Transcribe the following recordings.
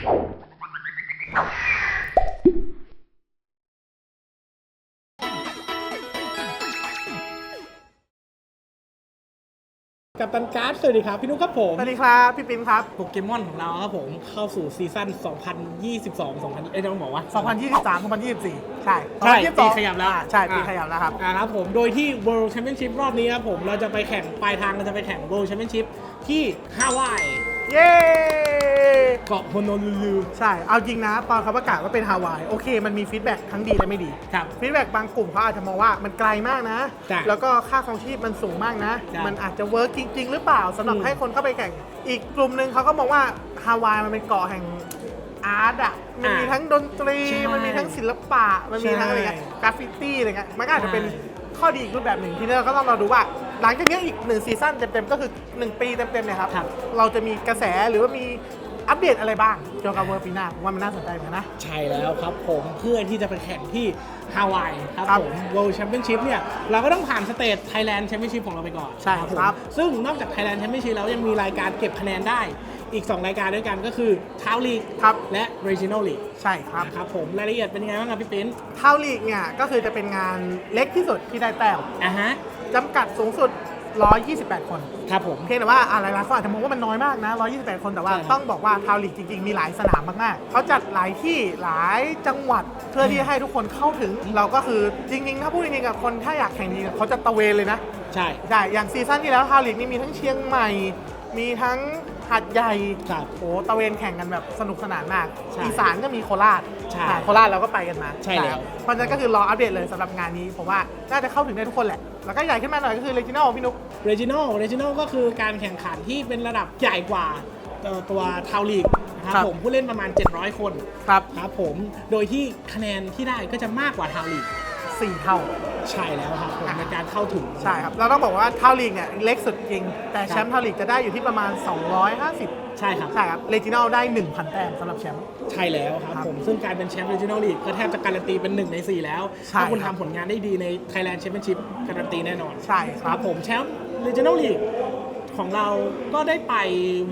กับตันการ์ดสวัสดีครับ พี่นุ๊กครับผมสวัสดีครับ พี่ปิ๊มครับ โปเกมอนของเราครับผมเข้าสู่ซีซั่น 2022 2000เอ้ยต้องบอกว่า 2023 2024 ใช่ใช่2022ปีขยับแล้วอ่าใช่ปีขยับแล้วครับอ่าครับผมโดยที่ World Championship รอบนี้ครับผมเราจะไปแข่งปลายทางเราจะไปแข่ง World Championship ที่ฮาวาย เย้ เกาะโฮโนลูลู ใช่ เอาจริงนะตอนเขาประกาศว่าเป็นฮาวาย โอเค มันมีฟีดแบ็กทั้งดีและไม่ดีครับฟีดแบ็กบางกลุ่มเขาอาจจะมองว่ามันไกลมากนะจ้ะแล้วก็ค่าครองชีพมันสูงมากนะจ้ะมันอาจจะเวิร์กจริง ๆ หรือเปล่าสำหรับอืมให้คนเข้าไปแข่ง อีกกลุ่มหนึ่งเขาก็มองว่าฮาวายมันเป็นเกาะแห่งอาร์ตอะ มันมีอะทั้งดนตรี ใช่มันมีทั้งศิลปะ มันมีทั้งอะไรเงี้ย ใช่กราฟฟิตี้อะไรเงี้ย มันก็อาจจะเป็นใช่ ข้อดีอีกรูปแบบหนึ่งที่เราก็ต้องรอดูว่า หลังจากนี้อีกหนึ่งซีซั่นเต็มๆก็คือ 1 ปีเต็มๆเนี่ยครับ ครับ เราจะมีกระแสหรือว่ามี อัปเดตอะไรบ้างเกี่ยวกับเวอร์ปีหน้าผมว่ามันน่าสนใจเหมือนกันนะ ใช่แล้วครับผมเพื่อที่จะไปแข่งที่ฮาวายครับครับผม World Championship เนี่ยเราก็ต้องผ่านสเตจ Thailand Championship ของเราไปก่อนใช่ผมครับซึ่งนอกจาก Thailand Championship แล้วยังมีรายการเก็บคะแนนได้อีก 2 รายการด้วยกันก็คือ t o w League ครับ และ Regional League ใช่ครับ นะครับผมรายละเอียดเป็นยังไงบ้างครับพี่ปิ้นเท่าลีกเนี่ยก็คือจะเป็นงานเล็กที่สุดที่ได้แต้มอะฮะจำกัดสูงสุด 128 คน ครับผม เพียงแต่ว่าอะไรหลายๆคนอาจจะมองว่ามันน้อยมากนะ 128 คนแต่ว่าใช่ครับ ต้องบอกว่าทาวลีกจริงๆ มีหลายสนามมากๆเขาจัดหลายที่หลายจังหวัดเพื่อที่จะให้ทุกคนเข้าถึงเราก็คือจริงๆ ถ้าพูดจริงๆกับคนถ้าอยากแข่งจริงๆเขาจะตะเวนเลยนะ ใช่ ใช่ อย่างซีซั่นที่แล้วทาวลีกนี่มีทั้งเชียงใหม่ มีทั้ง หัดใหญ่ครับโอ้ตะเวนแข่งกันแบบสนุกสนานมาก ใช่อีสานก็มีโคราชใช่อ่าโคราชเราก็ไปกันมาใช่แล้วครับเพราะฉะนั้นก็คือรออัปเดตเลยสำหรับงานนี้ผมว่าน่าจะเข้าถึงได้ทุกคนแหละ แล้วก็ใหญ่ขึ้นมาหน่อยก็คือเลจิโน่พี่นุ๊ก Regional Regional ก็คือการแข่งขันที่เป็นระดับใหญ่กว่าเอ่อตัวทาวลีกนะครับครับ ผมผู้เล่นประมาณ 700 คนครับ ครับผม โดยที่คะแนนที่ได้ก็จะมากกว่าทาวลีก สี่เท่า ใช่แล้วครับผมอะในการเข้าถึง ใช่ครับ เราต้องบอกว่าทาวลีกเนี่ยเล็กสุดจริง แต่แชมป์ทาวลีกจะได้อยู่ที่ประมาณ 250 ใช่ครับ ใช่ครับเลจิโน่ได้ 1,000 แต้มสำหรับแชมป์ ใช่แล้วครับครับผม ซึ่งการเป็นแชมป์ Regional League ก็แทบจะการันตีเป็น 1 ใน 4 แล้ว ใช่ถ้าคุณครับ ทำผลงานได้ดีใน Thailand Championship การันตีแน่นอน ใช่คครัรับบผมแชมป์ Regional League ของเราก็ได้ไป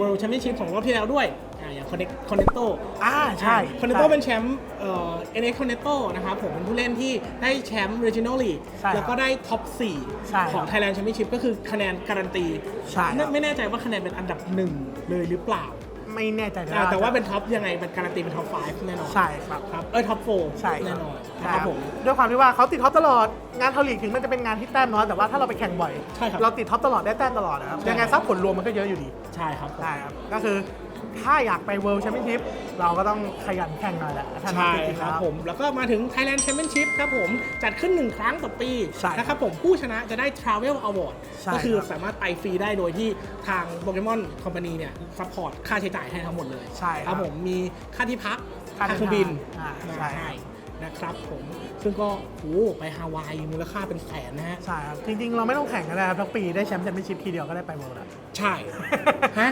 World Championship ของรอบที่แล้วด้วย อ่าอย่าง Connect Connecto อ่าใช่คอนเนตโตเป็นแชมป์เอ่อ NX Connecto นะครับผมเป็นผู้เล่นที่ได้แชมป์ Regional League ใช่ครับแล้วก็ได้ท็อป ใช่4 ของ Thailand Championship ก็คือคะแนนการันตีใช่ครับ ไม่แน่ใจว่าคะแนนเป็นอันดับหนึ่งเลยหรือเปล่าไม่แน่ใจนะอ่าแต่ว่าเป็นท็อปยังไงเป็นการันตีเป็นท็อป5แน่นอนใช่ครับ ครับเอ้ยท็อป4ใช่คแน่รับนอนใช่นะครับผม ด้วยความที่ว่าเขาติดท็อปตลอดงานทาวลีกถึงมันจะเป็นงานที่แต้มน้อยแต่ว่าถ้าเราไปแข่งบ่อย ใช่ครับเราติดท็อปตลอดได้แต้มตลอดนะครับใช่ ยังไงซับผลรวมมันก็เยอะอยู่ดีใช่ครับผมใช่ครับก็คือ ถ้าอยากไปเวิลด์แชมเปี้ยนชิพเราก็ต้องขยันแข่งหน่อยแหละถ้าใช่จริงๆครับแล้วผม แล้วก็มาถึง Thailand Championship ครับผม จัดขึ้น1ครั้งต่อปีใช่นะครับผมผู้ชนะจะได้ Travel Award ใช่ก็คือครับ สามารถไปฟรีได้โดยที่ทางโปเกมอนคอมพานีเนี่ยซัพพอร์ตค่าใช้จ่ายให้ทั้งหมดเลยใช่ครับผมมีค่าที่พักค่าค่าเดินเครื่องบินทางอ่ามาใช่ให้ นะครับผมซึ่งก็โอ้โหไปฮาวายมูลค่าเป็นแสนนะฮะ ใช่ครับ จริง ๆ เราไม่ต้องแข่งกันนะครับทั้งปีได้แชมป์แชมเปี้ยนชิพทีเดียวก็ได้ไปเวิลด์แล้ว ใช่ ฮะ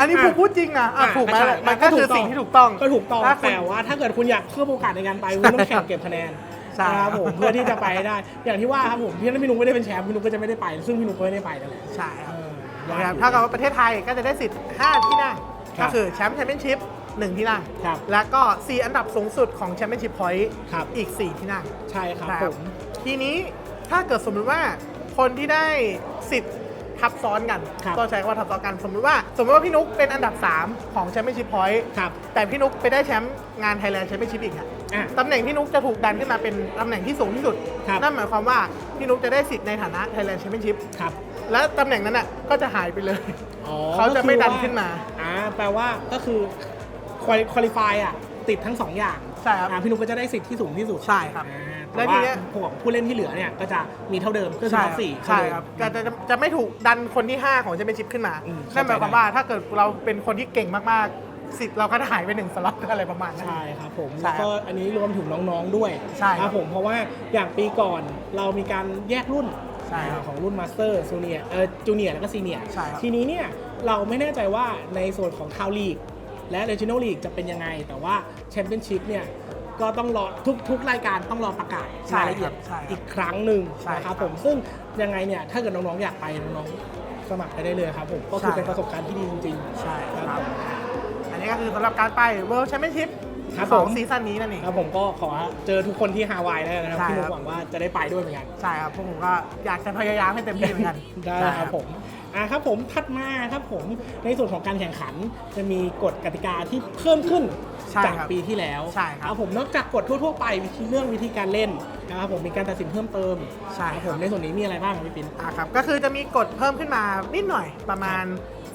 อันนี้ผมพูดจริงนะอะถูกไหมใช่มันก็คือสิ่งที่ถูกต้องก็ถูกต้องถ้าคุณ แต่ว่าถ้าเกิดคุณอยากเพิ่มโอกาสในการไปคุณต้องแข่งเก็บคะแนนใช่ครับผมเพื่อที่จะไปให้ได้ อย่างที่ว่าครับผมพี่พี่นุ้งไม่ได้เป็นแชมป์พี่นุ้งก็จะไม่ได้ไป ซึ่งพี่นุ้งก็ไม่ได้ไปนั่นแหละใช่ครับ เออ นะครับถ้ากับว่าประเทศไทยก็จะได้สิทธิ์ 5 ที่นั่งครัก็บคือแชมป์แชมเปี้ยนชิพ 1 ที่นั่ง ครับแล้วก็ 4 อันดับสูงสุดของแชมเปี้ยนชิพพอยต์ครับ อีก 4 ที่นั่งใช่ครับใช่ผม ทีนี้ถ้าเกิดสมมติว่าคนที่ได้สิทธิ์ทับซ้อนกันครับต้องใช้คำว่าทับซ้อนกัน สมมติว่า สมมติว่าพี่นุ๊กเป็นอันดับ 3 ของแชมเปี้ยนชิพพอยต์ครับแต่พี่นุ๊กไปได้แชมป์งานไทยแลนด์แชมเปี้ยนชิพอีกอะอะ ตำแหน่งพี่นุ๊กจะถูกดันขึ้นมาเป็นตำแหน่งที่สูงที่สุด ครับ นั่นหมายความว่าพี่นุ๊กจะได้สิทธิ์ในฐานะไทยแลนด์แชมเปี้ยนชิพครับและตำแหน่งนั้นอะก็จะหายไปเลย อ๋อเขาจะไม่ดันก็คือว่ขึ้นมา อ่าแปลว่าก็คือ คุริฟายอะติดทั้งสองอย่างใช่ครับอ่าพี่นุ้งก็จะได้สิทธิ์ที่สูงที่สุดใช่ครับอ่าและแต่ทีว่าเนี้ยพวกผู้เล่นที่เหลือเนี่ยก็จะมีเท่าเดิมก็คือใช่ท็อปสี่ ใช่ครับจะจะจะจะไม่ถูกดันคนที่ 5 ของแชมเปี้ยนชิพขึ้นมา อืมนั่นหมายความเข้าใจได้ว่าถ้าเกิดเราเป็นคนที่เก่งมากๆสิทธิ์เราก็จะหายไปหนึ่งสล็อตอะไรประมาณนั้น ใช่ครับผมใช่แล้วก็อันนี้รวมถึงน้องๆด้วยใช่ครับผมเพราะว่าอย่างปีก่อนเรามีการแยกรุ่นใช่ครับของรุ่นมาสเตอร์ซูเนียเออจูเนียแล้วก็ซีเนียใช่ครับทีนี้เนี่ยเราไม่แน่ใจว่าในส่วนของทาวลีก และเรจิโนลีกจะเป็นยังไง แต่ว่าแชมเปี้ยนชิพเนี่ยก็ต้องรอทุกทุกรายการต้องรอประกาศใช่รายละเอียดครับใช่ครับอีกครั้งหนึ่งใช่นะคครัรับบผมซึ่งยังไงเนี่ยถ้าเกิดน้องๆอยากไปน้องๆสมัครไปได้เลยครับผมก็คือใช่เป็นประสบการณ์ที่ดีจริงๆใช่ครับครับผมอันนี้นี่ก็คือสำหรับการไป World Championship ครับของผมซีซั่นนี้นั่นเองครับผมก็ขอเจอทุกคนที่ฮาวายแล้วนะครับใช่พี่นุครักบหวังว่าจะได้ไปด้วยเหมือนกันใช่ครับพวกผมก็อยากจะพยายามให้เต็มที่เหมือนกันได้ครับผม อ่าครับผมถัดมาครับผมในส่วนของการแข่งขันจะมีกฎกติกาที่เพิ่มขึ้นใช่จากครับปีที่แล้วใช่ครับผมนอกจากกฎทั่ว ๆ ไปวิธีเรื่องวิธีการเล่นนะครับผมมีการตัดสินเพิ่มเติมใช่ครับคผรับมในส่วนนี้มีอะไรบ้างครับพี่ปินอ่าครับก็คือจะมีกฎเพิ่มขึ้นมานิดหน่อยประมาณ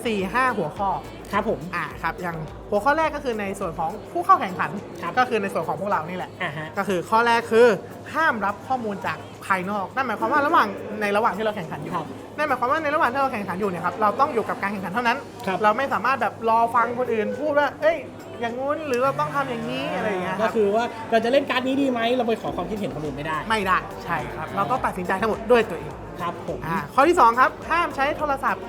4-5 หัวข้อครับผม อ่าครับอย่างหัวข้อแรกก็คือในส่วนของผู้เข้าแข่งขัน ครับก็คือในส่วนของพวกเรานี่แหละ อ่าฮะ ก็คือข้อแรกคือห้ามรับข้อมูลจากภายนอก นั่นหมายความว่าระหว่างในระหว่างที่เราแข่งขันอยู่ ครับนั่นหมายความว่าในระหว่างที่เราแข่งขันอยู่เนี่ยครับเราต้องอยู่กับการแข่งขันเท่านั้น ครับ เราไม่สามารถแบบรอฟังคนอื่นพูดว่า เอ้ย อย่างงู้นหรือเราต้องทำอย่างนี้อะไรอย่างเงี้ยคก็รับคือว่าเราจะเล่นการ์ดนี้ดีไหมเราไปขอความคิดเห็นคนอื่นไม่ได้ไม่ได้ใช่ครับ เราต้องตัดสินใจทั้งหมดด้วยตัวเอง ครับผม อ่าข้อที่สองครับ ห้ามใช้โทรศัพท์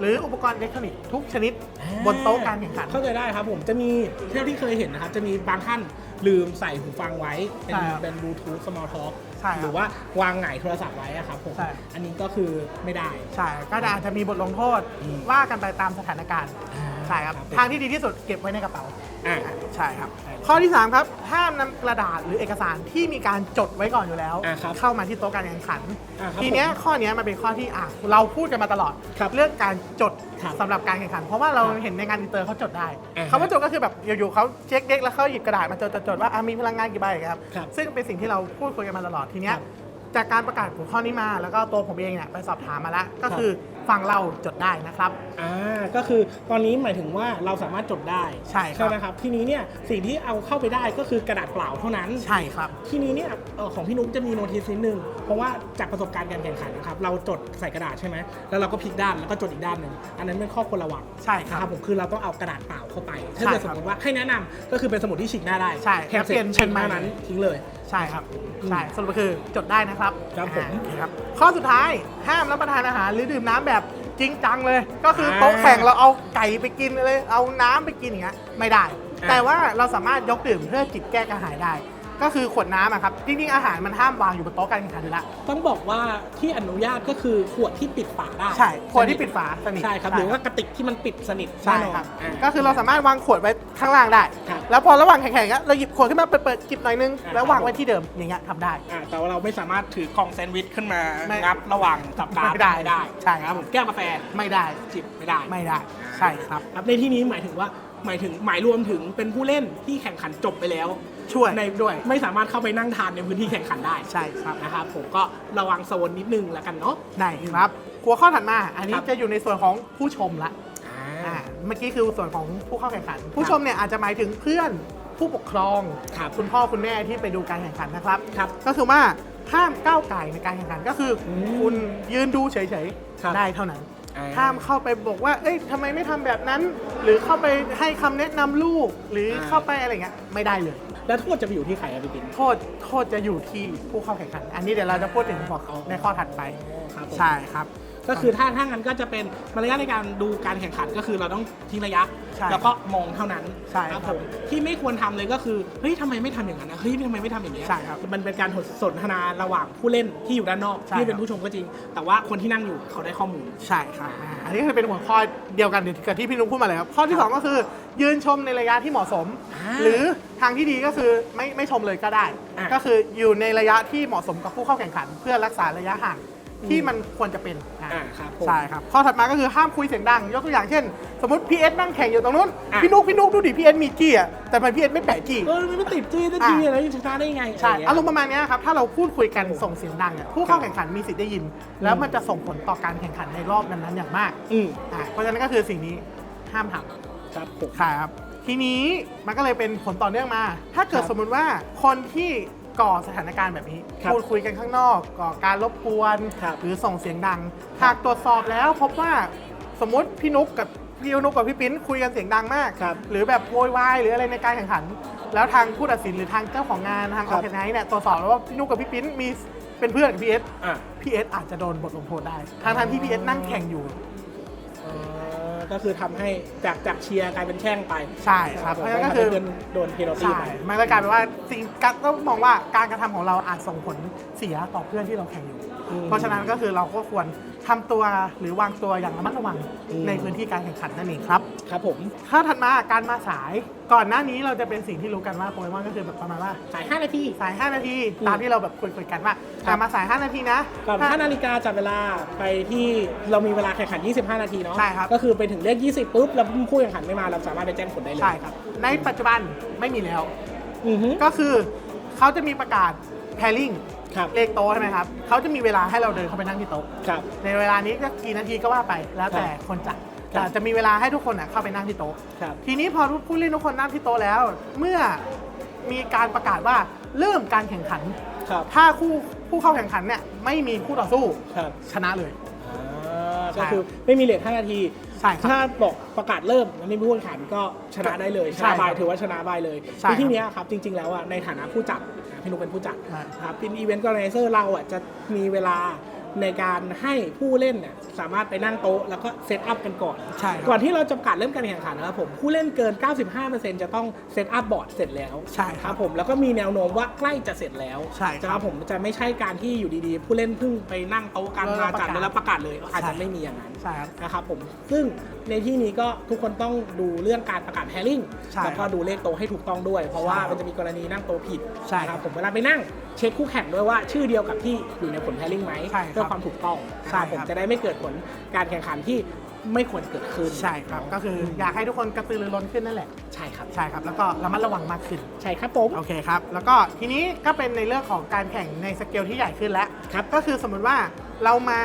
หรืออุปกรณ์อิเล็กทรอนิกส์ทุกชนิดอ่าบนโต๊ะการแข่งขัน เข้าใจได้ครับผมจะมีเท่าที่เคยเห็นนะครับ จะมีบางท่านลืมใส่หูฟังไว้ เป็นใช่ครับเป็นบลูทูธสมอลท็อกใช่ครับหรือว่าวางหงายโทรศัพท์ไว้อะครับผม ใช่ อันนี้ก็คือไม่ได้ ใช่ก็อาจจะมีบทลงโทษอืมว่ากันไปตามสถานการณ์ใช่ครับครับทางที่ดีที่สุดเก็บไว้ในกระเป๋า อ่าใช่ครับใช่ข้อที่ 3 ครับห้ามนำกระดาษหรือเอกสารที่มีการจดไว้ก่อนอยู่แล้ว อ่าครับเข้ามาที่โต๊ะการแข่งขัน อ่าครับทีเนี้ยข้อเนี้ยมันเป็นข้อที่อะเราพูดกันมาตลอด ครับเรื่องการจดครับสำหรับการแข่งขัน เพราะว่าเราครับเห็นในงานอินเตอร์เขาจดได้อ่าฮะคำว่าจดก็คือแบบอยู่ๆเขาเช็คเด็กแล้วเขาหยิบกระดาษมาจดจดๆว่าอะมีพลังงานกี่ใบครับ ครับซึ่งเป็นสิ่งที่เราพูดคุยกันมาตลอดทีเนี้ย ครับ จากการประกาศหัวข้อนี้มา แล้วก็ตัวผมเองเนี่ยไปสอบถามมาแล้ว ก็ครับคือฝั่งเราจดได้นะครับ อ่าก็คือตอนนี้หมายถึงว่าเราสามารถจดได้ใช่ครับ ไหมครับ ทีนี้เนี่ยสิ่งที่เอาเข้าไปได้ก็คือกระดาษเปล่าเท่านั้น ใช่ครับ ทีนี้เนี่ยเอ่อของพี่นุ๊กจะมีโน้ตทิสนิดนึงเพราะว่าจากประสบการณ์การแข่งขันนะครับเราจดใส่กระดาษใช่ไหมแล้วเราก็พลิกด้านแล้วก็จดอีกด้านหนึ่งอันนั้นเป็นข้อควรระวังใช่ครับนะผมคือเราต้องเอากระดาษเปล่าเข้าไป ถ้าใช่เกิดคสรับมมติว่าให้แนะนำก็คือเป็นสมุดที่ฉีกหน้าได้ใช่แค่เสร็จแล้วเปลี่ยนเช็คหน้าเป็นใหม่นั้นทิ้งเลยใช่ครับอืมใช่ สรุปก็คือจดได้นะครับครับผม อ่าโอเคครับ ข้อสุดท้ายห้ามรับประทานอาหารหรือดื่มน้ำแบบจริงจังเลย ก็คืออ่าโต๊ะแข่งเราเอาไก่ไปกินเลย เอาน้ำไปกินอย่างเงี้ยไม่ได้อ่าแต่ว่าเราสามารถยกดื่มเพื่อจิบแก้กระหายได้ ก็คือขวดน้ำอะครับจริงๆอาหารมันห้ามวางอยู่บนโต๊ะการแข่งขันอยู่แล้วต้องบอกว่าที่อนุญาตก็คือขวดที่ปิดฝาได้ใช่ขวดที่ปิดฝาสนิทใช่ครับหรือว่ากระติกที่มันปิดสนิทใช่แน่นอนครับอ่าก็คือเราสามารถวางขวดไว้ข้างล่างได้ ครับแล้วพอระหว่างแข่งๆก็เราหยิบขวดขึ้นมาเปิดๆจิบหน่อยนึงอ่า แล้ววางไว้ที่เดิมอย่างเงี้ยทำได้ อ่าแต่ว่าเราไม่สามารถถือกล่องแซนด์วิชขึ้นมาไม่งับระหว่างสัปดาห์ไม่ได้ได้ใช่ครับ ผมแก้วกาแฟไม่ได้จิบไม่ได้ไม่ได้ใช่ครับ ครับในที่นี้หมายถึงว่าหมายถึงหมายรวมถึงเป็นผู้เล่นที่แข่งขันจบไปแล้ว ช่วยในด้วยไม่สามารถเข้าไปนั่งทานในพื้นที่แข่งขันได้ใช่ครับนะครับผมก็ระวังโซนนิดนึงแล้วกันเนาะได้ครับหัวข้อถัดมาอันนี้ครับจะอยู่ในส่วนของผู้ชมละอ่าอ่าเมื่อกี้คือส่วนของผู้เข้าแข่งขัน ผู้ชมเนี่ยอาจจะหมายถึงเพื่อนผู้ปกครองครับคุณพ่อคุณแม่ที่ไปดูการแข่งขันนะครับครับ ก็คือว่าห้ามก้าวไก่ในการแข่งขันก็คืออมคุณยืนดูเฉยครับๆได้เท่านั้นอ่าห้ามเข้าไปบอกว่า เอ้ยทำไมไม่ทำแบบนั้น หรือเข้าไปให้คำแนะนำลูก หรือเข้าไปอะไรเงี้ย ไม่ได้เลย แล้วโทษจะไปอยู่ที่ใครอะพี่ปินโทษโทษจะอยู่ที่ผู้เข้าแข่งขัน อันนี้เดี๋ยวเราจะพูดถึงหัวข้อในข้อถัดไป ครับผม ใช่ครับ ก็คือถ้าถ้างั้นก็จะเป็นมารยาทในการดูการแข่งขันก็คือเราต้องทิ้งระยะ ใช่แล้วก็มองเท่านั้นใช่ครับครับผมที่ไม่ควรทำเลยก็คือเฮ้ยทำไมไม่ทำอย่างนั้นนะเฮ้ยทำไมไม่ทำอย่างนี้ยใช่ครับมันเป็นการสนทนาระหว่างผู้เล่นที่อยู่ด้านนอกใช่ที่เป็นครับ ผู้ชมก็จริง แต่ว่าคนที่นั่งอยู่เขาได้ข้อมูล ใช่ครับอ่าอันนี้คือเป็นหัวข้อเดียวกันกับที่พี่นุ้งพูดมาเลยครับ ข้อที่ 2 ก็คือ ยืนชมในระยะที่เหมาะสม อ่าหรือทางที่ดีก็คือไม่ไม่ชมเลยก็ได้ อ่า ก็คืออยู่ในระยะที่เหมาะสมกับผู้เข้าแข่งขัน เพื่อรักษาระยะห่าง ที่มันควรจะเป็นอ่าอ่าครับผม ใช่ครับข้อถัดมาก็คือห้ามคุยเสียงดัง ยกตัวอย่างเช่น สมมติพีเอสนั่งแข่งอยู่ตรงนู้นอะ พี่นุ๊กพี่นุ๊กดูดิพีเอสมีจี้อะแต่ทำไมพีเอสไม่แปะจี้ เออมันไม่ติดจี้ได้อ่าจี้อะไรชนะได้ยังไงใช่ะไเงี้ยอารมณ์ประมาณเนี้ยครับ ถ้าเราพูดคุยกันส่งเสียงดังอะผู้เข้าแข่งขันมีสิทธิ์ได้ยิน แล้วมันจะส่งผลต่อการแข่งขันในรอบนั้นๆอย่างมากอืมอะเพราะฉะนั้นก็คือสิ่งนี้ห้ามทำครับผมครับ ทีนี้มันก็เลยเป็นผลต่อเนื่องมา ถ้าเกิดครับ สมมุติว่าคนที่ ก่อสถานการณ์แบบนี้ครับพูดคุยกันข้างนอกก่อการรบกวน ครับหรือส่งเสียงดัง หากตรวจสอบแล้วพบว่าสมมติพี่นุกกับพี่นุกกับพี่ปิ้นคุยกันเสียงดังมาก ครับหรือแบบโวยวายหรืออะไรในการแข่งขัน แล้วทางผู้ตัดสินหรือทางเจ้าของงานทางคอรัอบแกไนซ์เนี่ยตรวจสอบแล้วว่าพี่นุกกับพี่ปิ้นมีเป็นเพื่อนกับพี่เอส อะ พี่เอสอาจจะโดนบทลงโทษได้ทางทางๆที่พี่เอสนั่งแข่งอยู่เออ ก็คือทำให้จากจากเชียร์กลายเป็นแช่งไปใช่ครับเพเพราะราะฉะฉะนั้นั้นนก็ก็คืคืออโดนเพนัลตี้ใช่ ไป มันก็กลายเป็นว่าสิ่งการต้องมองว่าการกระทำของเราอาจส่งผลเสียต่อเพื่อนที่เราแข่งอยู่ อืม เพราะฉะนั้นก็คือเราก็ควร ทำตัวหรือวางตัวอย่างระมัดระวังอืม ในพื้นที่การแข่งขันนั่นเองครับ ครับผม ถ้าถัดมาการมาสายก่อนหน้านี้เราจะเป็นสิ่งที่รู้กันว่าโปเกมอนก็คือแบบประมาณว่า สาย 5 นาที สาย 5 นาที อืมตามที่เราแบบคุยคุยๆกันว่าครับ อะมาสาย 5 นาทีนะก่อนถ้า 5นาฬิกาจับเวลาไปที่เรามีเวลาแข่งขัน 25 นาทีเนาะใช่ครับ ก็คือไปถึงเลข20ปุ๊บแล้วผู้แข่งขันไม่มาเราสามารถไปแจ้งผลได้เลยใช่ครับ ในปัจจุบันไม่มีแล้ว อือฮึ ก็คือเขาจะมีประกาศ pairing ครับเลขโต๊ะใช่ไหมครับเขาจะมีเวลาให้เราเดินเข้าไปนั่งที่โต๊ะครับในเวลานี้ก็กี่นาทีก็ว่าไปแล้วแต่ครับคนจัดครับแต่จะมีเวลาให้ทุกคนอะเข้าไปนั่งที่โต๊ะครับ ทีนี้พอผู้เล่นทุกคนนั่งที่โต๊ะแล้ว เมื่อมีการประกาศว่าเริ่มการแข่งขัน ครับ ถ้าคู่ผู้เข้าแข่งขันเนี่ยไม่มีคู่ต่อสู้ครับชนะเลย อ่าใช่ก็คือไม่มีเลท5นาที ใช่ครับถ้าบอกประกาศเริ่มแล้วไม่มีผู้แข่งขันก็ชนะได้เลยชใช่นะครับบายถือว่าชนะบายเลยใช่ครับในที่เนี้ยครับจริง ๆ แล้วอะในฐานะผู้จัดอะ พี่นุกเป็นผู้จัดใช่ครับเป็นอีเวนต์ o r g a n i เซอร์เราอะจะมีเวลา ในการให้ผู้เล่นเนี่ยสามารถไปนั่งโต๊ะแล้วก็เซตอัพกันก่อน ใช่ครับ ก่อนที่เราจะประกาศเริ่มการแข่งขันนะครับผมผู้เล่นเกิน 95%จะต้องเซตอัพบอร์ดเสร็จแล้วใช่ครับผมแล้วก็มีแนวโน้มว่าใกล้จะเสร็จแล้วใช่ครับนะครับผมจะไม่ใช่การที่อยู่ดีๆ ผู้เล่นเพิ่งไปนั่งโต๊ะกันแล้วมาประจัดกาศ แล้วประกาศเลยอาจใช่จะไม่มีอย่างนั้น ใช่ครับ นะครับผมซึ่งในที่นี้ก็ทุกคนต้องดูเรื่องการประกาศแพริ่งใช่แล้วก็ดูเลขโต๊ะให้ถูกต้องด้วย เพราะว่าใช่ครับมันจะมีกรณีนั่งโต๊ะผิดใช่นะครับผมเวลาไปนั่งเช็คคู่แข่งด้วยว่าชื่อเดียวกับที่อยู่ในผลแพริ่งไหมใช่ครับ เพื่อความถูกต้องใช่นะครับ ผมครับจะได้ไม่เกิดผลการแข่งขันที่ไม่ควรเกิดขึ้นใช่ครับ ก็คืออยากให้ทุกคนกระตือรือร้นขึ้นนั่นแหละ ใช่ครับ ใช่ครับ แล้วก็ระมัดระวังมากขึ้น ใช่ครับผม โอเคครับ แล้วก็ทีนี้ก็เป็นในเรื่องของการแข่งในสเกลที่ใหญ่ขึ้นแล้วครับ ก็คือสมมุติว่าเรามา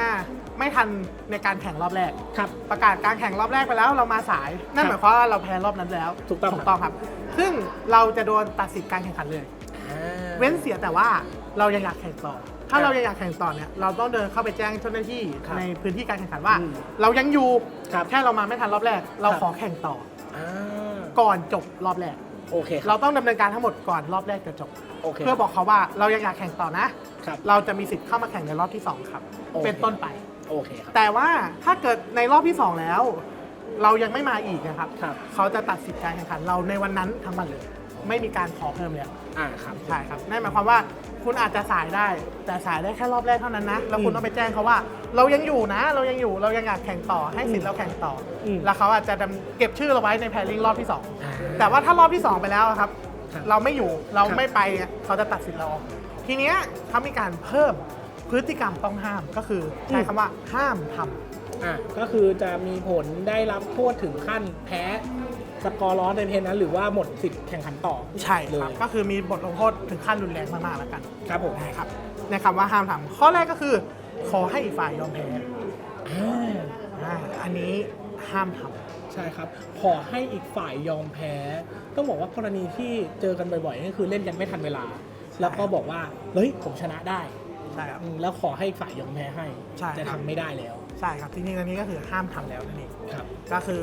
ไม่ทันในการแข่งรอบแรก ครับ ประกาศการแข่งรอบแรกไปแล้วเรามาสาย นั่นหมายความว่าเราแพ้รอบนั้นแล้วถูกต้อง ถูกต้องครับ ซึ่งเราจะโดนตัดสิทธิ์การแข่งขันเลย เว้นเสียแต่ว่าเรายังอยากแข่งต่อ ถ้าครับเรายังอยากแข่งต่อเนี่ยเราต้องเดินเข้าไปแจ้งเจ้าหน้าที่ครับในพื้นที่การแข่งขันว่า อืมเรายังอยู่ครับแค่เรามาไม่ทันรอบแรก เราครับ ขอแข่งต่ออ่าก่อนจบรอบแรก โอเคคเรารับต้องดำเนินการทั้งหมดก่อนรอบแรกจะจบ โอเคเพื่อบอกเขาว่าเรายังอยากแข่งต่อนะ ครับ เราจะมีสิทธิ์เข้ามาแข่งในรอบที่สองครับ โอเค เป็นต้นไป โอเคครับแต่ว่าถ้าเกิดในรอบที่2แล้ว เรายังไม่มาอีกนะครับ ครับเขาจะตัดสิทธิ์การแข่งขันเราในวันนั้นทั้งวันเลย ไม่มีการขอเพิ่มแล้วอ่าครับ ใช่ครับนั่นหมายความว่า คุณอาจจะสายได้ แต่สายได้แค่รอบแรกเท่านั้นนะแล้วคุณอืมต้องไปแจ้งเขาว่า เรายังอยู่นะ เรายังอยู่เรายังอยากแข่งต่อให้สิทธิ์เราแข่งต่ออม แล้วเขาอาจจะดำเก็บชื่อเราไว้ในแพลริงรอบที่สองอ่าแต่ว่าถ้ารอบที่2ไปแล้วครับ ครับเราไม่อยู่เราครับไม่ไปเนี่ยเขาจะตัดสินเราออกทีเนี้ยเขามีการเพิ่มพฤติกรรมต้องห้ามก็คือใช้คำว่าห้ามทำ อะก็คือจะมีผลได้รับโทษถึงขั้นแพ้ สกอร์ล้อในเพลงนั้น หรือว่าหมดสิทธิ์แข่งขันต่อ ใช่เลครับย ก็คือมีบทลงโทษถึงขั้นรุนแรงมากๆแล้วกันครับผม นะครับในคำว่าห้ามทำข้อแรกก็คือ ขอให้อีกฝ่ายยอมแพ้อ่าอ่าอันนี้ห้ามทำใช่ครับ ขอให้อีกฝ่ายยอมแพ้ ต้องบอกว่ากรณีที่เจอกันบ่อยๆก็คือเล่นกันไม่ทันเวลา แล้วก็บอกว่าเฮ้ยผมชนะได้ใช่ครับ อืมแล้วขอให้อีกฝ่ายยอมแพ้ให้ใช่จะครับ ทำไม่ได้แล้ว ใช่ครับจริงๆอันนี้ก็คือห้ามทำแล้วนั่นเองครับ ก็คือ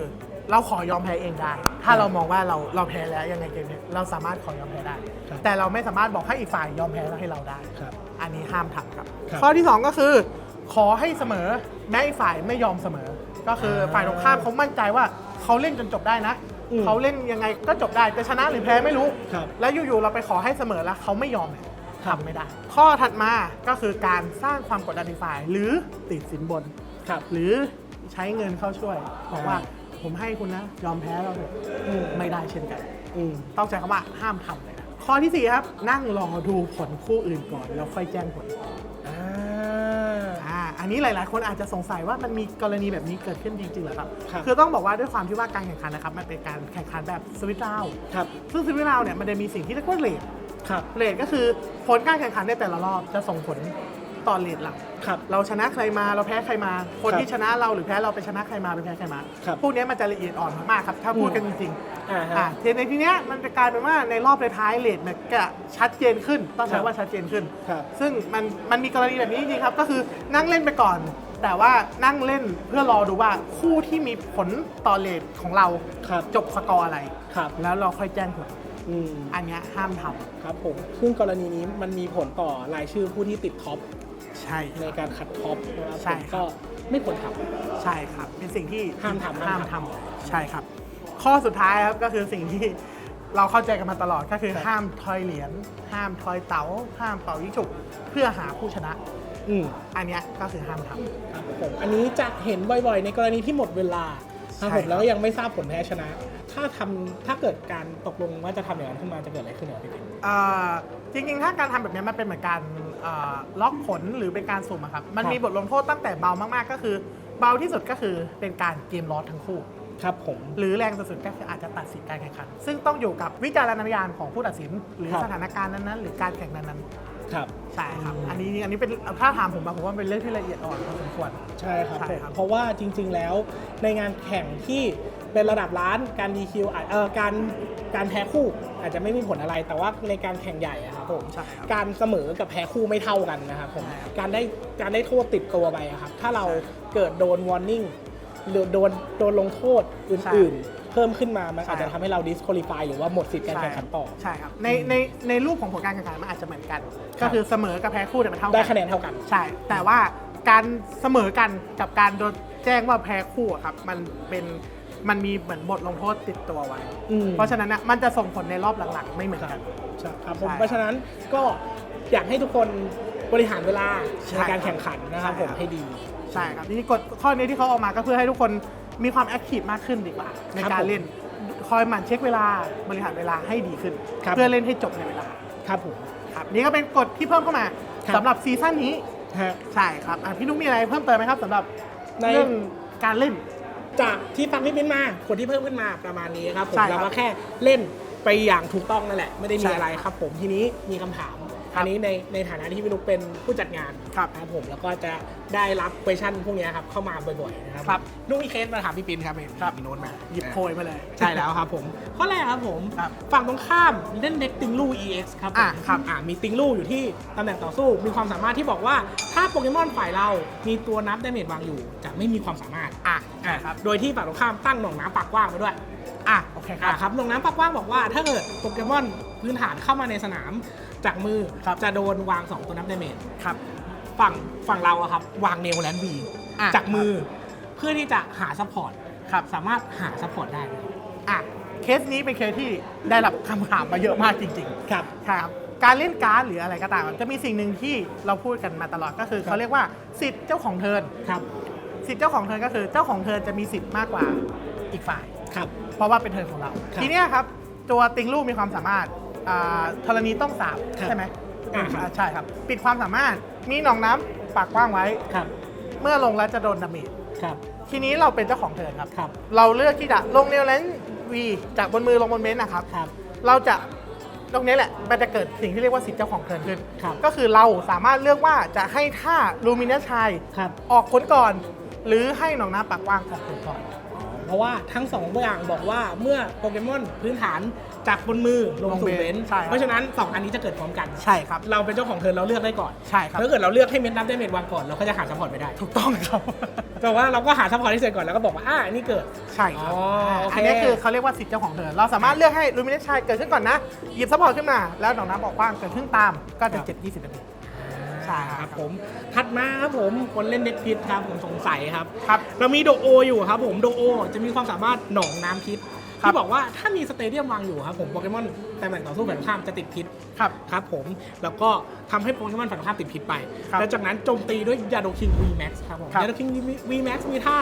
เราขอยอมแพ้เองได้ ถ้าเรามองว่าเราเราแพ้แล้วยังไงเกมเนี้ยเราสามารถขอยอมแพ้ได้ ครับแต่เราไม่สามารถบอกให้อีกฝ่ายยอมแพ้แล้วให้เราได้ ครับอันนี้ห้ามทำครับ ครับข้อที่ 2 ก็คือ ขอให้เสมอแม้อีกฝ่ายไม่ยอมเสมอ ก็คืออาฝ่ายตรงข้ามเขามั่นใจว่าเขาเล่นจนจบได้นะอืมเขาเล่นยังไงก็จบได้จะชนะหรือแพ้ไม่รู้ ครับแล้วอยู่ๆเราไปขอให้เสมอแล้วเขาไม่ยอมเนี่ยครับ ทำไม่ได้ ข้อถัดมาก็คือการสร้างความกดดันในฝ่ายหรือติดสินบน ครับ หรือใช้เงินเข้าช่วยบอกว่าอ่ ผมให้คุณนะ ยอมแพ้เราเถอะอืมไม่ได้เช่นกัน อืมต้องใช้คำว่าห้ามทำเลยนะข้อที่4ครับ นั่งรอดูผลคู่อื่นก่อนแล้วค่อยแจ้งผลอ่า อ่าอันนี้หลายๆ คนอาจจะสงสัยว่ามันมีกรณีแบบนี้เกิดขึ้นจริงๆเหรอครับครับคือต้องบอกว่าด้วยความที่ว่าการแข่งขันนะครับมันเป็นการแข่งขันแบบสวิตช์ราวด์ครับ ซึ่งสวิตช์ราวด์เนี่ยมันจะมีสิ่งที่เรียกว่าเลท ครับ เลทก็คือผลการแข่งขันในแต่ละรอบจะส่งผล ต่อเลทหลังครับเราชนะใครมาเราแพ้ใครมา คนครับที่ชนะเราหรือแพ้เราไปชนะใครมาไปแพ้ใครมา ครับพวกเนี้ยมันจะละเอียดอ่อนมากๆครับ ถ้าพูดกันจริงอ่าๆฮะอ่าทีในทีเนี้ยมันจะกลายเป็นว่าในรอบท้ายๆเลทเนี่ยจะชัดเจนขึ้น ต้องใช้ครับว่าชัดเจนขึ้น ครับซึ่งมันมันมีกรณีแบบนี้จริงๆครับ ก็คือนั่งเล่นไปก่อน แต่ว่านั่งเล่นเพื่อรอดูว่าคู่ที่มีผลต่อเลทของเราครับ จบสกอร์อะไร ครับแล้วเราค่อยแจ้งผลอืมอันเนี้ยห้ามทำ ครับผมซึ่งกรณีนี้มันมีผลต่อรายชื่อผู้ที่ติดท็อป ใช่ในการคัดท็อปนะครับใช่ผมครับ ก็ไม่ควรทใช่ครับ เป็นสิ่งที่ห้ามทำห้าห้ามมทำทำใช่ครับ ข้อสุดท้ายครับก็คือสิ่งที่เราเข้าใจกันมาตลอดก็คือครับห้ามทอยเหรียญห้ามทอยเต๋าห้ามเป่ายิงฉุบเพื่อหาผู้ชนะออืม อันเนี้ยก็คือห้ามทครับผมอันนี้จะเห็นบ่อยๆ ในกรณีที่หมดเวลาครับใช่ผมแล้วก็ยังไม่ทราบผลแพ้ชนะ ถ้าทำถ้าเกิดการตกลงว่าจะทำอย่างนั้นขึ้นมาจะเกิดอะไรขึ้นเหรอพี่ปิ๊กำเอ่อจริงๆ ถ้าการทำแบบเนี้ยมันเป็นเหมือนการเอ่อล็อกผลหรือเป็นการสุ่มอะครับ มันครับมีบทลงโทษตั้งแต่เบามากๆ ก็คือ เบาที่สุดก็คือเป็นการเกมลอสทั้งคู่ ครับผม หรือแรงสุดๆก็คืออาจจะตัดสินการแข่งขัน ซึ่งต้องอยู่กับวิจารณญาณของผู้ตัดสิน หรือครับ สถานการณ์นั้นๆ หรือการแข่งนั้นครับ ๆใช่ครับอืมอันนี้อันนี้เป็นถ้าถามผมอะผมว่าเป็นเรื่องที่ละเอียดอ่อนพอสมควร ใช่ครับใช่ผมครับ เพราะว่าจริง ๆ แล้วในงานแข่งที่เป็นระดับล้านการดีคิวเอ่อการการแพ้คู่ อาจจะไม่มีผลอะไรแต่ว่าในการแข่งใหญ่อะครับผมใช่ครับ การเสมอกับแพ้คู่ไม่เท่ากันนะครับผมใช่ครับการได้การได้โทษติดตัวไปอะครับถ้าเราเกิดโดนวอร์นิ่งหรือโดนโดนลงโทษอื่นๆ เพิ่มขึ้นมามันอาจจะทำให้เรา disqualify หรือว่าหมดสิทธิ์การแข่งขันต่อ ใช่ครับในในในรูปของผลการแข่งขันมันอาจจะเหมือนกันก็คือเสมอกับแพ้คู่แต่ยมันเท่ากัได้คะแนนเท่ากัน ใช่ แต่ว่าการเสมอกันกับการโดนแจ้งว่าแพ้คู่อะครับ มันเป็น มันมีเหมือนบทลงโทษติดตัวไว้ อืมเพราะฉะนั้นนะมันจะส่งผลในรอบหลังๆ ไม่เหมือนครักับนใช่ครับผมใช่เพราะฉะนั้นก็อยากให้ทุกคนบริหารเวลาใช่ในการแข่งขันนะครับใช่ผมครับ ให้ดี ใช่ครับทีนี้กฎข้อนี้ที่เขาออกมาก็เพื่อให้ทุกคนมีความแอคทีฟมากขึ้นดีกว่า ในครับการผมเล่นคอยหมั่นเช็คเวลาบริหารเวลาให้ดีขึ้น ครับ เพื่อเล่นให้จบในเวลาครับผม ครับนี่ก็เป็นกฎที่เพิ่มเข้ามาครับ สำหรับซีซั่นนี้ ฮะ ใช่ครับอะพี่นุ๊กมีอะไรเพิ่มเติมไหมครับสำหรับใน เรื่องการเล่น จากที่ฟังพี่มิ้นมาคนที่เพิ่มขึ้นมาประมาณนี้ครับผมใช่ครับ เราก็แค่เล่นไปอย่างถูกต้องนั่นแหละ ไม่ได้มีใช่อะไรครับ ผมทีนี้มีคำถามครับ อันนี้ในในฐานะที่พี่นุกเป็นผู้จัดงานครับครับผมแล้วก็จะได้รับ question พวกเนี้ยครับเข้ามาบ่อยๆนะครับครับนุกมีเคสมาถามพี่ปิ้นครับเห็นครับมีโน้ตมาหยิบโพยมาเลยใช่แล้วครับผมข้อแรกครับผมครับฝั่งตรงข้ามเล่นเด็กติงลู่ EX ครับผมอะครับอะมีติงลู่อยู่ที่ตำแหน่งต่อสู้มีความสามารถที่บอกว่าถ้าโปเกมอนฝ่ายเรามีตัวนับดาเมจวางอยู่ จะไม่มีความสามารถอะอะครับโดยที่ฝั่งตรงข้ามตั้งหน่องน้ำปากกว้างมาด้วยอะโอเคครัอะบครับหน่องน้ำปากกว้างบอกว่า ถ้าเกิดโปเกมอนพื้นฐานเข้ามาในสนาม จากมือครับจะโดนวาง 2 ตัวนับดาเมจครับ ฝั่งฝั่งเราอะครับ วางเนวแลนด์วีอะ จากมือเพื่อที่จะหาซัพพอร์ตครับ สามารถหาซัพพอร์ตได้เลยอะเคสนี้เป็นเคสที่ได้รับคำถามมาเยอะมากจริงครับๆครับการเล่นการ์ดหรืออะไรก็ตาม จะมีสิ่งหนึ่งที่เราพูดกันมาตลอดก็คือ ครับ เขาเรียกว่าสิทธิ์เจ้าของเทิร์นครับ สิทธิ์เจ้าของเทิร์นก็คือเจ้าของเทิร์นจะมีสิทธิ์มากกว่าอีกฝ่าย ครับ เพราะว่าเป็นเทิร์นของเรา ครับ ทีเนี้ยครับ ตัวติงลูกมีความสามารถ อ่าธรณีต้องสาบครับใช่ไหมอ่าครับ อ่าใช่ครับ ปิดความสามารถมีหนองน้ำปากกว้างไว้ ครับเมื่อลงแล้วจะโดนดาเมจครับทีนี้เราเป็นเจ้าของเทิร์นครับ ครับเราเลือกที่จะลงเนวแลนวีจากบนมือลงบนเบนซ์นะครับ ครับ เราจะตรงนี้แหละมันจะเกิดสิ่งที่เรียกว่าสิทธิ์เจ้าของเทิร์นขึ้น ครับ ก็คือเราสามารถเลือกว่าจะให้ท่าลูมินัสชัยครับ ออกผลก่อน หรือให้หนองน้ำปากกว้างออกผลก่อน เพราะว่าทั้งสองอย่างบอกว่าเมื่อโปเกมอนพื้นฐานจากบนมือลงสู่ลงเบเบนนซ์ใช่ครับ เพราะฉะนั้นสองอันนี้จะเกิดพร้อมกัน ใช่ครับ เราเป็นเจ้าของเทิร์นเราเลือกได้ก่อนใช่ครับ ถ้าเกิดเราเลือกให้เม็ดนับได้เม็ดวางก่อนเราก็จะหาซัพพอร์ตไม่ได้ ถูกต้องครับ แต่ว่าเราก็หาซัพพอร์ตที่เสร็จก่อนแล้วก็บอกว่าอ่าอันนี่เกิด ใช่ครับอ๋อโอเค อันนี้คือเขาเรียกว่าสิทธิ์เจ้าของเทิร์นเราสามารถเลือกให้ลูมินัสชัยเกิดขึ้นก่อนนะ หยิบซัพพอร์ตขึ้นมา แล้วหนองน้ำปากกว้างเกิดขึ้นตามก็จะเจ็ดยี่สิบนาที ใช่ครับผมถัดมาครับผมคนเล่นเด็กพิษครับผมสงสัยครับครับเรามีโดโออยู่ครับผมโดโอจะมีความสามารถหนองน้ำพิษครับ ที่บอกว่าถ้ามีสเตเดียมวางอยู่ครับผมโปเกมอนแต่แบ่งต่อสู้แบบข้ามจะติดพิษ ครับ ครับผมแล้วก็ทำให้โปเกมอนฝั่งตรงข้ามติดพิษไป ครับแล้วจากนั้นโจมตีด้วยยาโดคิง VMAX ครับผมครับ ยาโดคิง VMAX มีท่า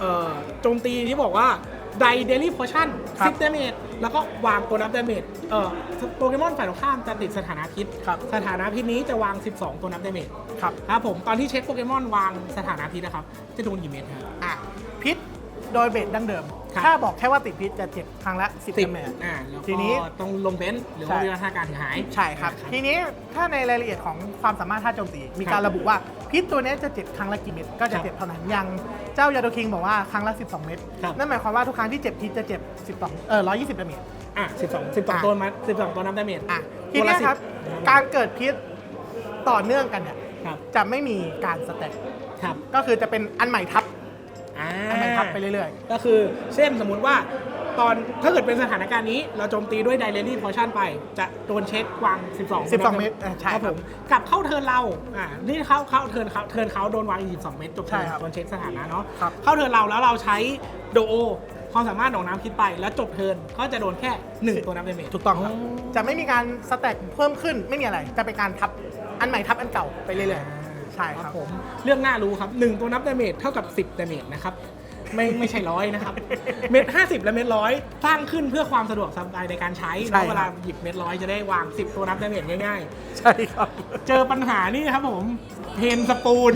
เอ่อโจมตีที่บอกว่า ไดเดลี่พอชั่นครับซิปเดเมจแล้วก็วางตัวนับเดเมจเอ่อโปเกมอนฝ่ายตรงข้ามจะติดสถานะพิษ ครับ สถานะพิษนี้จะวาง 12ตัวนับเดเมจครับ ครับผมตอนที่เช็คโปเกมอนวางสถานะพิษนะครับ จะโดนกี่เม็ดครับอะพิษโดยเบสดั้งเดิม ครับ ถ้าบอกแค่ว่าติดพิษจะเจ็บครั้งละ10สิบดาเมจ อ่าแล้วทีนี้ก็ต้องลงเบนซ์หรือว่าใช่ วิวัฒนาการถึงหายใช่ครับนะทีนี้ถ้าในรายละเอียดของความสามารถท่าโจมตี มีครับการระบุว่า พิษตัวเนี้ยจะเจ็บครั้งละกี่เม็ดก็ครัจะบเจ็บเท่านั้นยังเจ้ายาโดคิงบอกว่าครั้งละ 12 เม็ดครับ นั่นหมายความว่าทุกครั้งที่เจ็บพิษจะเจ็บ 12 เออ120ดาเมจ อะ12 12อะ ตัวมา12ตัวนับเดเมจอะทีตัวละเนี้ยครับสิบการเกิดพิษต่อเนื่องกันเนี่ย ครับ จะไม่มีการสแต็กครับก็คือจะเป็นอันใหม่ทับ อ่าอันใหม่ทับไปเรื่อย ก็คือเช่นสมมุติว่า ตอนถ้าเกิดเป็นสถานการณ์นี้ เราโจมตีด้วยไดเรลี่พอชั่นไป จะโดนเช็ควาง 12 12 เม็ดอะใช่ครับคผรับมกลับเข้าเทิร์นเราอ่านี่เข้าเข้าเทิร์นเขาเทิร์นเขาโดนวางอีก12 เม็ดจบใช่เทิร์นครับโดนเช็คสถานะเนาะครับ เข้าเทิร์นเราแล้วเราใช้โดโอความสามารถของน้ำคิดไปแล้วจบเทิร์นก็จะโดนแค่1ตัวนับเดเมจ ถูกต้องครับ จะไม่มีการสแต็กเพิ่มขึ้นไม่มีอะไร จะเป็นการทับอันใหม่ทับอันเก่าไปเรื่อยๆ ใช่ครับผมเรื่องน่ารู้ครับ 1 ตัวนับดาเมจเท่ากับ 10ดาเมจนะครับ ไม่ไม่ใช่ร้อยนะครับ เม็ด50และเม็ดร้อยสร้างขึ้นเพื่อความสะดวกสบายในการใช้ใช่แล้วเวครัลาบหยิบเม็ดร้อยจะได้วาง 10 ตัวนับดาเมจง่ายใช่ครับ ๆ เจอปัญหานี่ครับผม เพนสปูน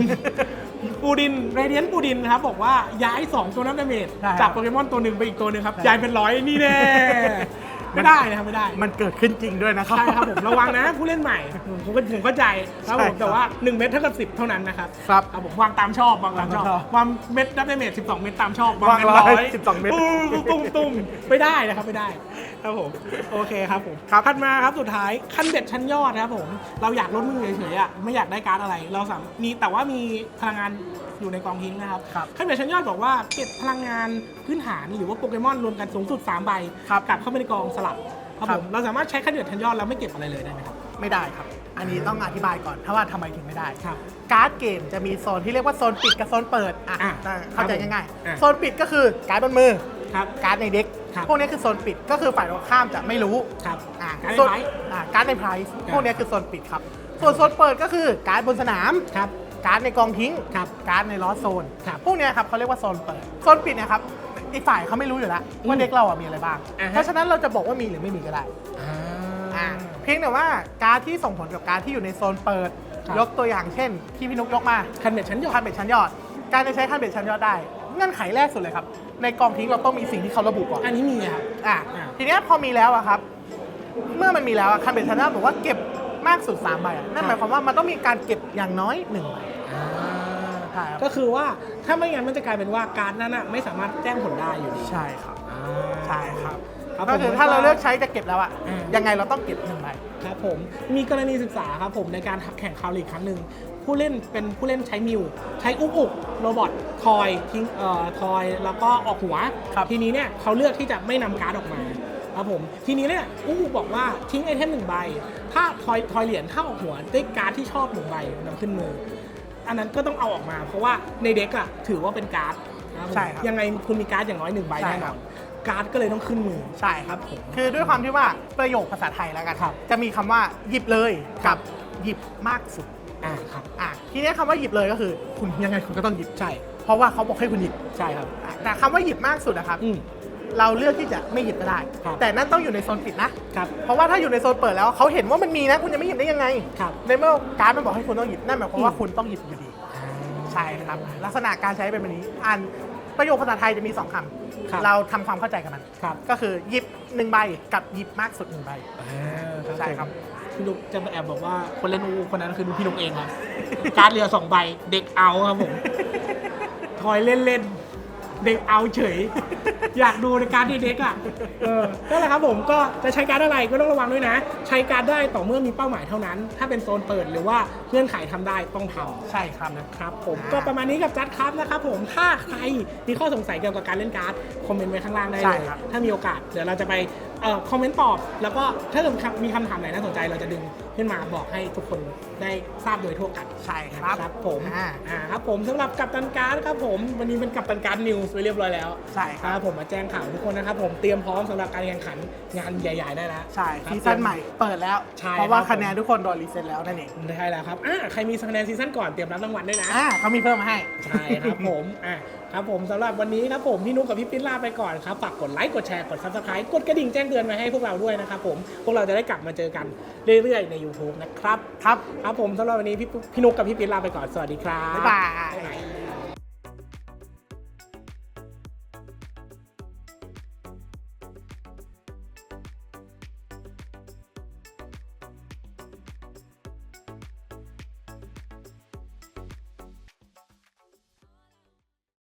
ปูดินเรเดียนปูดินนะครับ บอกว่าย้าย 2 ตัวนับดาเมจใช่ครับจากโปเกมอนตัวหนึ่งไปอีกตัวหนึ่งครับ ใช่ ย้ายเป็นร้อยนี่แน่ ไม่ได้นะครับไม่ได้ มันเกิดขึ้นจริงด้วยนะครับ ใช่ครับผมระวังนะผู้เล่นใหม่ผมก็ผมเข้าใจครับใช่ผมแต่ว่า 1 เม็ดเท่ากับ 10 เท่านั้นนะครับครับครับผมวางตามชอบวางตามชอบวางตามชอบวางเม็ดนับได้เมตร12 เม็ดตามชอบวางเป็นร้อย12เม็ดตุ้มตุ้มตุ้มไม่ได้นะครับไม่ได้ครับผมโอเคครับผมครับถัดมาครับสุดท้ายขั้นเด็ดชั้นยอดนะครับผมเราอยากลดมือเฉยๆอะไม่อยากได้การ์ดอะไร เราสามมีแต่ว่ามีพลังงาน อยู่ในกองทิ้งนะครับครับขั้นเด็ดชั้นยอดบอกว่าเก็บพลังงานพื้นฐานหรือว่าโปเกมอนรวมกันสูงสุดสามใบครับกลับเข้าไปในกองสลับครับครัผบมเราสามารถใช้ขั้นเด็ดชั้นยอดแล้วไม่เก็บอะไรเลยได้ไหมครับไม่ได้ครับ อันนี้ต้องอธิบายก่อนถ้าว่าทำไมถึงไม่ได้ครับการ์ดเกมจะมีโซนที่เรียกว่าโซนปิดกับโซนเปิดอะอะเข้าใจครับผมง่ายอะๆโซนปิดก็คือการ์ดบนมือครับการ์ดในเด็กครับพวกนี้คือโซนปิดก็คือฝ่ายตรงข้ามจะไม่รู้ครับอะการ์ดในโซนไพรส์อะการ์ดในไพรส์ครับพวกนี้คือโซนปิดครับ ส่วนโซนเปิดก็คือการ์ดบนสนามครับ การ์ดในกองทิ้งครับการ์ดในล้อโซน ครับพวกเนี้ยครับเขาเรียกว่าโซนเปิด โซนปิดเนี่ยครับอีกฝ่ายเขาไม่รู้อยู่แล้วอืว่ามเด็กเราอะมีอะไรบ้าง อ่าฮะ เพราะฉะนั้นเราจะบอกว่ามีหรือไม่มีก็ได้อ่า อ่าเพียงแต่ว่าการดที่ส่งผลกับการดที่อยู่ในโซนเปิด ครับ ยกตัวอย่างเช่น ที่พี่นุกยกมาคันเบ็ดชั้นยอคัด นเบ็ดชั้นยอด การจะใช้คันเบ็ดชั้นยอดได้เงื่อนไขแรกสุดเลยครับ ในกองทิ้งเราต้องมีสิ่งที่เขาระบุก่อน อันนี้มีครับ อ่าอ่า ทีเนี้ยพอมีแล้วอะครับ เมื่อมันมีแล้วอะคันเบ็ดชั้นยอดบอกว่าเก็บ มากสุด3ใบอะนั่นหมายความว่ามันต้องมีการเก็บอย่างน้อย1ใบใช่ครับ ก็คือว่าถ้าไม่งั้นมันจะกลายเป็นว่าการดนั้นน่ะไม่สามารถแจ้งผลได้อยู่ดีใช่ครับ อ่าใช่ครับครับก็คือผม ถ้าเราเลือกใช้จะเก็บแล้วอะอ่ายัยังไงเราต้องเก็บหนึ่งใบ ครับผมมีกรณีศึกษาครับผมในการแข่งคาวลีกครั้งหนึ่งผู้เล่นเป็นผู้เล่นใช้มิว ใช้อุกอุกโรบอททอยทิ้งเอ่อทอยแล้วก็ออกหัว ครับ ทีนี้เนี่ยเขาเลือกที่จะไม่นำการ์ดออกมา ครับผมทีนี้เนี่ยอุกอุกบอกว่าทิ้งไอเทมหนึ่งใบ ถ้าทอยทอยเหรียญถ้าออกหัวได้การ์ดที่ชอบหนึ่งใบนำขึ้นมือ อันนั้นก็ต้องเอาออกมา เพราะว่าในเด็กอะถือว่าเป็นการ์ดนะผมใช่ครับยังไงคุณมีการ์ดอย่างน้อยหนึ่งใบใช่แน่คนรัอบนการ์ดก็เลยต้องขึ้นมือใช่ครับผมคือด้วยความที่ว่าประโยคภาษาไทยแล้วกันครับจะมีคำว่าหยิบเลยกับหยิบมากสุดอ่าครับอะทีนี้คำว่าหยิบเลยก็คือ คุณยังไงคุณก็ต้องหยิบใช่เพราะว่าเขาบอกให้คุณหยิบใช่ครับอะแต่คำว่าหยิบมากสุดนะครับอืม เราเลือกที่จะไม่หยิบก็ได้ ครับ แต่นั่นต้องอยู่ในโซนปิดนะ ครับ เพราะว่าถ้าอยู่ในโซนเปิดแล้วเขาเห็นว่ามันมีนะ คุณจะไม่หยิบได้ยังไง ครับ ในเมื่อการ์ดมันบอกให้คุณต้องหยิบนั่นหมายความว่าอืมคุณต้องหยิบอยู่ดี ใช่ครับ ลักษณะการใช้เป็นแบบนี้อ่านประโยคภาษาไทยจะมีสองคครับำเราทำความเข้าใจกับมัน ครับก็คือหยิบหนึ่งใบกับหยิบมากสุดหนึ่งใบ ใช่ครับ พี่นุกจะมาแอบบอกว่าคนเล่นอูคนนั้นคือพี่นุกเองครับ การ์ดเรือสองใบเด็กเอาครับผม ทอยเล่น เล่นๆเด็กเอาเฉย อยากดูในการดที่เด็กอะเออนั่นแหละครับผมก็จะใช้การดอะไรก็ต้องระวังด้วยนะ ใช้การดได้ต่อเมื่อมีเป้าหมายเท่านั้น ถ้าเป็นโซนเปิดหรือว่าเงื่อนไขทำได้ต้องทำใช่ครับนะครับ ผมอ่าก็ประมาณนี้กับจัดครับนะครับผมถ้าใครมีข้อสงสัยเกี่ยวกับการเล่นการ์ดคอมเมนต์ไว้ข้างล่างได้ใช่เลยครับถ้ามีโอกาสเดี๋ยวเราจะไปเอ่อ คอมเมนต์ตอบ แล้วก็ถ้าเกิดมีคำถามไหนน่าสนใจเราจะดึงขึ้นมาบอกให้ทุกคนได้ทราบโดยทั่วกันใช่ครับครับผมอ่าอ่าครับผมสำหรับกัปตันการ์ดครับผมวันนี้เป็นกัปตันการ์ดนิวส์ไปเรียบร้อยแล้วใช่ครับผมมาแจ้งข่าวทุกคนนะครับผมเตรียมพร้อมสำหรับการแข่งขันงานใหญ่ ๆ ได้แล้วใช่ครับซีซั่นใหม่เปิดแล้วใช่เพราะว่าครับคะแนนทุกคนโดนรีเซ็ตแล้วนั่นเองใช่แล้วครับอ่าใครมีคะแนนซีซั่นก่อนเตรียมรับรางวัลด้วยนะอ่าเขามีเพิ่มมาให้ใช่ครับผมอะ ครับผมสำหรับวันนี้ครับผมพี่นุ๊กกับพี่ปิ้นลาไปก่อนครับฝากกดไลค์กดแชร์กดซับสไครต์กดกระดิ่งแจ้งเตือนมาให้พวกเราด้วยนะครับผมพวกเราจะได้กลับมาเจอกันเรื่อยๆใน YouTube นะครับครับ ครับผมสำหรับวันนี้พี่พี่นุ๊กกับพี่ปิ้นลาไปก่อนสวัสดีครับบ๊ายบายบ๊ายบาย